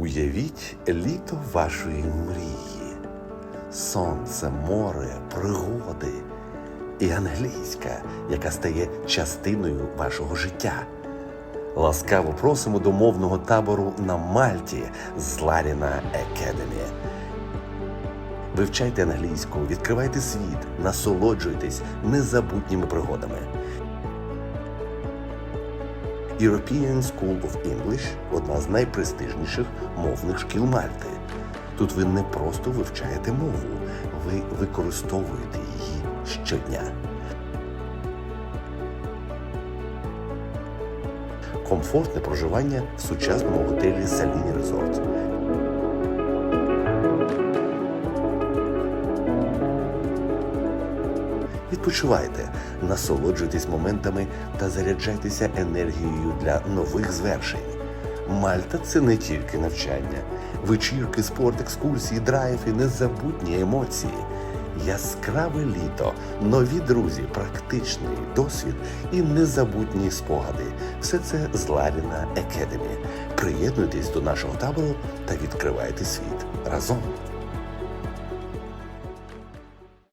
Уявіть літо вашої мрії. Сонце, море, пригоди і англійська, яка стає частиною вашого життя. Ласкаво просимо до мовного табору на Мальті з Ларіна Екедемі. Вивчайте англійську, відкривайте світ, насолоджуйтесь незабутніми пригодами. European School of English – одна з найпрестижніших мовних шкіл Мальти. Тут ви не просто вивчаєте мову, ви використовуєте її щодня. Комфортне проживання в сучасному готелі Саліні Резорт. Відпочивайте, насолоджуйтесь моментами та заряджайтеся енергією для нових звершень. Мальта це не тільки навчання, вечірки, спорт, екскурсії, драйв і незабутні емоції. Яскраве літо, нові друзі, практичний досвід і незабутні спогади. Все це з Ларіна Екедемі. Приєднуйтесь до нашого табору та відкривайте світ разом.